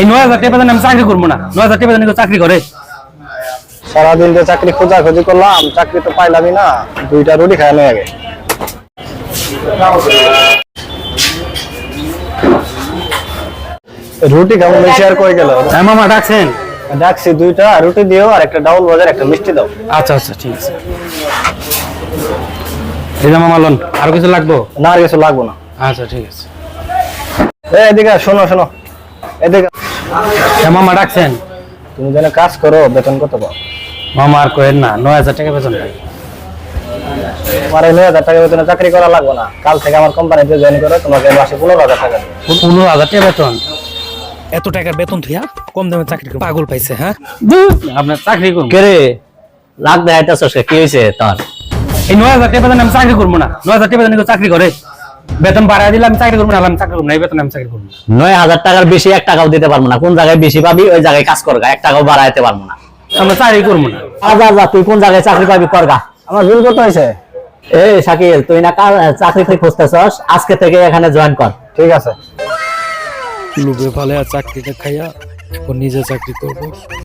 এই নয় হাজার টাকা আমি চাকরি করব না। নয় হাজার টাকা চাকরি করে। সারাদিন যে চাকরি খোঁজাখুঁজি করলাম চাকরি তো পাইলামই না। দুইটা রুটি খাওয়ানো আগে রুটি কেমন বেশি আর কই গেল? হ্যাঁ মামা ডাকছেন। ডাকছি দুইটা রুটি দিও আর একটা ডাউল বাজার একটা মিষ্টি দাও। আচ্ছা আচ্ছা ঠিক আছে। এই যে মামা লোন আর কিছু লাগবো? না আর কিছু লাগবো না। আচ্ছা ঠিক আছে। এই এদিকে শোনো শোনো। এদিকে হ্যাঁ মামা ডাকছেন। তুমি যেন কাজ করো বেতন কত পাও? মামা আর কয়েন না নয় হাজার টাকা বেতন পাই তোমার এই নয় হাজার টাকা বেতনে চাকরি করা লাগবে না। কাল থেকে আমার কোম্পানিতে জয়েন করো তোমাকে মাসে পনেরো হাজার টাকা দেবো। পনেরো হাজার টাকা বেতন? এত টাকার বেতন থুয়া কম দামে চাকরি পাগল পাইছে হ্যাঁ? আপনার চাকরি করব। কে রে? লাখ কি? হয়েছে তোর? এই নয় হাজার টাকা বেতনে আমি চাকরি করব না। নয় হাজার টাকা বেতনে চাকরি করে? বেতন বাড়ায় দিলে আমি চাকরি করব না চাকরি করব না এই বেতনে আমি চাকরি করব নয় হাজার টাকার বেশি এক টাকাও দিতে পারব না। কোন জায়গায় বেশি পাবি ওই জায়গায় কাজ করগা এক টাকাও বাড়াইতে পারব না। আমরা চাকরি করব না। আজ যা তুই কোন জায়গায় চাকরি পাবি করগা? আমার বিল কত হয়েছে? এই শাকিল তুই না চাকরি তুই খুঁজতেছস? আজকে থেকে এখানে জয়েন কর। ঠিক আছে। লুবে ভালে আর চাকরিটা খাইয়া এখন নিজে চাকরি করব।